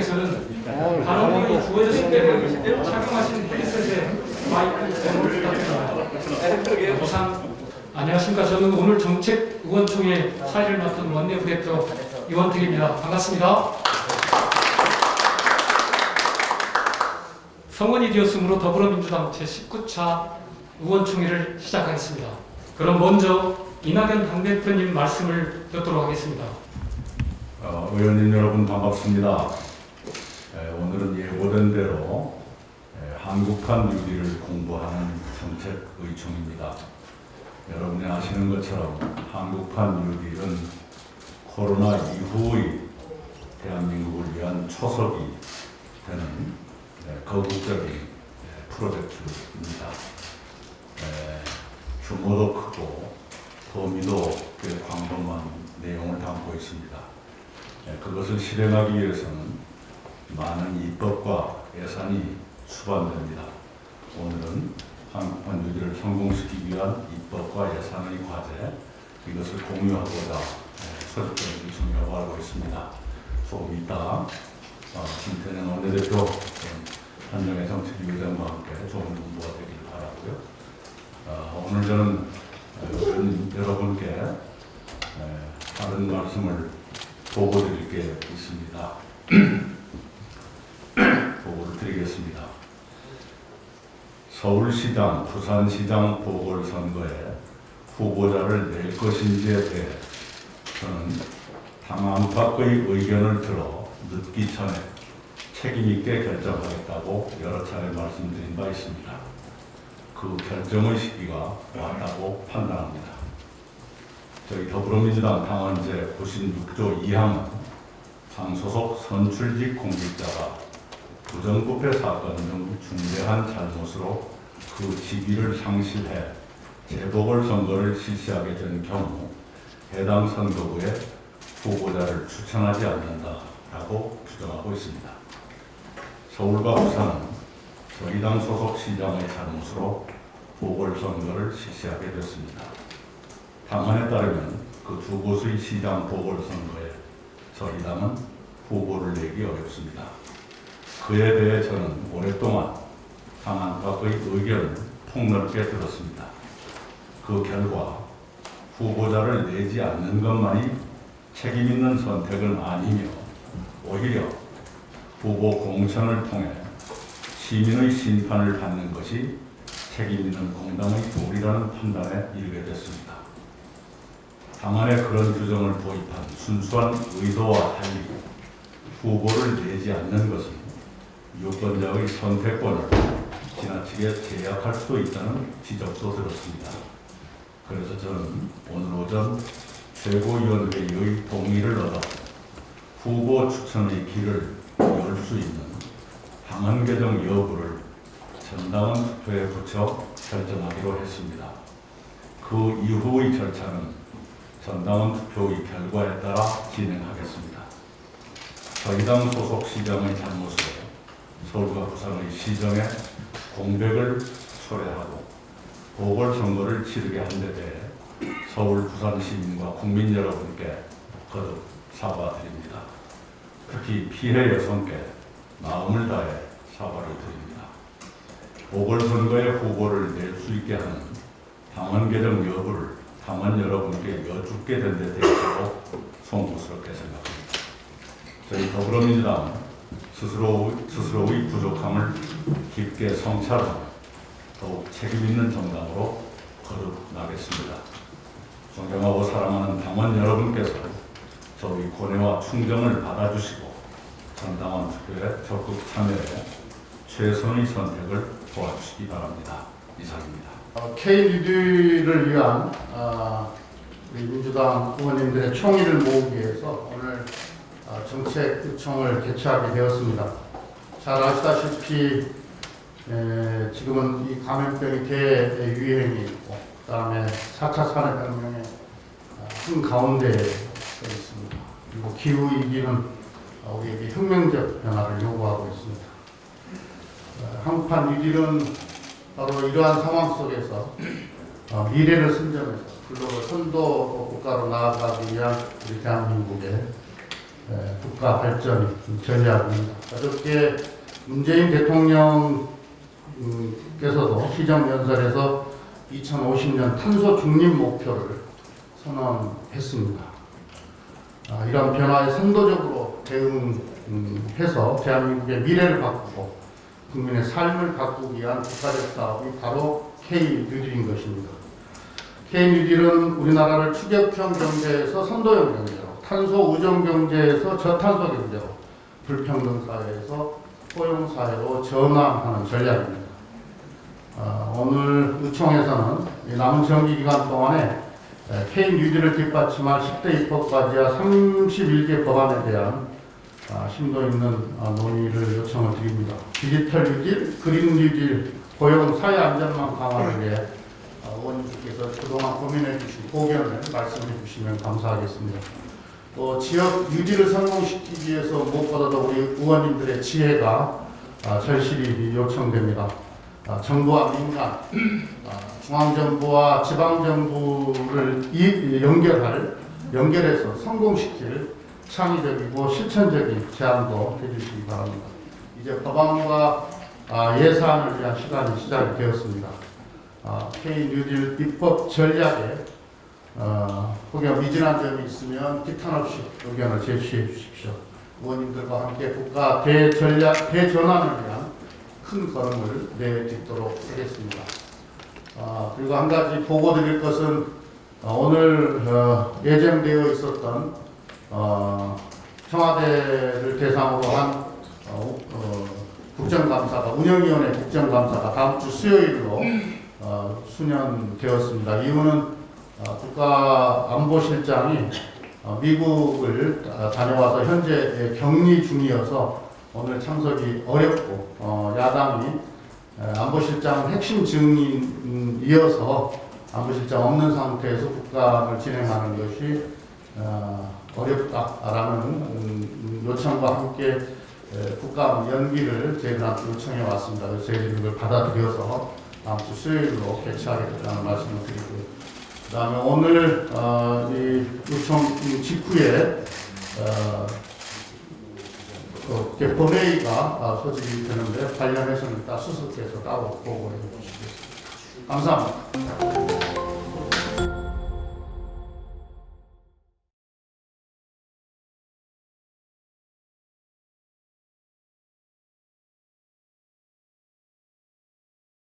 의원님께서는 발언이 주어졌을 때는 착용하신 헤드셋에 마이크 제목을 부탁드립니다. 우선 안녕하십니까. 저는 오늘 정책 의원총회 사회를 맡은 원내 부 대표 이원택입니다. 반갑습니다. 성원이 되었으므로 더불어민주당 제19차 의원총회를 시작하겠습니다. 그럼 먼저 이낙연 당대표님 말씀을 듣도록 하겠습니다. 어, 의원님 여러분 반갑습니다. 에, 오늘은 예고된 대로 에, 한국판 유리를 공부하는 정책 의총입니다. 여러분이 아시는 것처럼 한국판 유리는 코로나 이후의 대한민국을 위한 초석이 되는 에, 거국적인 에, 프로젝트입니다. 에, 규모도 크고 범위도 꽤 광범한 내용을 담고 있습니다. 예, 그것을 실행하기 위해서는 많은 입법과 예산이 수반됩니다. 오늘은 한국판 유지를 성공시키기 위한 입법과 예산의 과제 이것을 공유하고자 예, 소집된 일정이라고 알고 있습니다. 조금 이따 어, 김태년 원내대표 예, 한정혜 정책위원장과 함께 좋은 공부가 되기를 바라고요. 어, 오늘 저는 어, 여러분께 예, 다른 말씀을 보고 드릴 게 있습니다. 보고를 드리겠습니다. 서울시장, 부산시장 보궐선거에 후보자를 낼 것인지에 대해 저는 당 안팎의 의견을 들어 늦기 전에 책임있게 결정하겠다고 여러 차례 말씀드린 바 있습니다. 그 결정의 시기가 왔다고 판단합니다. 저희 더불어민주당 당원제 96조 2항은 당 소속 선출직 공직자가 부정부패 사건 등 중대한 잘못으로 그 직위를 상실해 재보궐선거를 실시하게 된 경우 해당 선거구에 후보자를 추천하지 않는다라고 규정하고 있습니다. 서울과 부산은 저희 당 소속 시장의 잘못으로 보궐선거를 실시하게 됐습니다. 당헌에 따르면 그 두 곳의 시장 보궐선거에 저희 당은 후보를 내기 어렵습니다. 그에 대해 저는 오랫동안 당 안팎의 의견을 폭넓게 들었습니다. 그 결과 후보자를 내지 않는 것만이 책임 있는 선택은 아니며 오히려 후보 공천을 통해 시민의 심판을 받는 것이 책임 있는 공당의 도리라는 판단에 이르게 됐습니다. 당안에 그런 규정을 도입한 순수한 의도와 달리 후보를 내지 않는 것은 유권자의 선택권을 지나치게 제약할 수도 있다는 지적도 들었습니다. 그래서 저는 오늘 오전 최고위원회의 동의를 얻어 후보 추천의 길을 열 수 있는 당헌 개정 여부를 전당원 투표에 붙여 결정하기로 했습니다. 그 이후의 절차는 전당원 투표의 결과에 따라 진행하겠습니다. 저희 당 소속 시장의 잘못으로 서울과 부산의 시정에 공백을 초래하고 보궐선거를 치르게 한 데 대해 서울, 부산 시민과 국민 여러분께 거듭 사과드립니다. 특히 피해 여성께 마음을 다해 사과를 드립니다. 보궐선거에 후보를 낼 수 있게 하는 당원 개정 여부를 당원 여러분께 여쭙게 된 데 대해서도 송구스럽게 생각합니다. 저희 더불어민주당은 스스로, 스스로의 부족함을 깊게 성찰하고 더욱 책임 있는 정당으로 거듭나겠습니다. 존경하고 사랑하는 당원 여러분께서 저희 고뇌와 충정을 받아주시고 전당원 투표에 적극 참여해 최선의 선택을 도와주시기 바랍니다. 이상입니다. 어, K-리드를 위한 어, 우리 민주당 의원님들의 총의를 모으기 위해서 오늘 어, 정책청을 개최하게 되었습니다. 잘 아시다시피 에, 지금은 이 감염병이 대유행이 있고 그 다음에 4차 산업혁명의 어, 한 가운데에 서 있습니다. 그리고 기후위기는 어, 우리에게 혁명적 변화를 요구하고 있습니다. 어, 한판 위기는 바로 이러한 상황 속에서 어, 미래를 선점해서 글로벌 선도 국가로 나아가기 위한 우리 대한민국의 에, 국가 발전 전략입니다. 어저께 문재인 대통령께서도 시정연설에서 2050년 탄소 중립 목표를 선언했습니다. 아, 이런 변화에 선도적으로 대응해서 대한민국의 미래를 바꾸고 국민의 삶을 바꾸기 위한 국가적 사업이 바로 K-뉴딜인 것입니다. K-뉴딜은 우리나라를 추격형 경제에서 선도형 경제로, 탄소 우정 경제에서 저탄소 경제로, 불평등 사회에서 포용 사회로 전환하는 전략입니다. 아, 오늘 의총에서는 이 남은 정기 기간 동안에 K 뉴딜을 뒷받침할 10대 입법까지와 31개 법안에 대한 아, 심도 있는 아, 논의를 요청을 드립니다. 디지털 뉴딜, 그린 뉴딜, 고용 사회 안전망 강화를 위해 아, 의원님께서 그동안 고민해 주신 고견을 말씀해 주시면 감사하겠습니다. 또 지역 뉴딜을 성공시키기 위해서 무엇보다도 우리 의원님들의 지혜가 아, 절실히 요청됩니다. 아, 정부와 민간, 아, 중앙정부와 지방정부를 이, 연결할, 연결해서 성공시킬 창의적이고 실천적인 제안도 해주시기 바랍니다. 이제 법안과 아, 예산을 위한 시간이 시작이 되었습니다. 아, K-뉴딜 입법 전략에 어, 혹여 미진한 점이 있으면 기탄 없이 의견을 제시해 주십시오. 의원님들과 함께 국가 대전략, 대전환을 위한 큰 걸음을 내딛도록 하겠습니다. 아, 그리고 한 가지 보고 드릴 것은 어, 오늘 어, 예정되어 있었던 어, 청와대를 대상으로 한 어, 어, 국정감사가 운영위원회 국정감사가 다음 주 수요일로 어, 수년되었습니다. 이유는 어, 국가안보실장이 어, 미국을 다- 다녀와서 현재 격리 중이어서 오늘 참석이 어렵고 어, 야당이 에, 안보실장 핵심 증인이어서 안보실장 없는 상태에서 국감을 진행하는 것이 어, 어렵다라는 음, 요청과 함께 에, 국감 연기를 저희들한테 요청해 왔습니다. 저희들이 이걸 받아들여서 다음 주 수요일로 개최하겠다는 말씀을 드리고요. 그 다음에 오늘 어, 이 요청 직후에 어, 그 본회의가 아, 소집이 되는데 관련해서는 다 수석해서 따로 보고해 주시겠습니다. 감사합니다.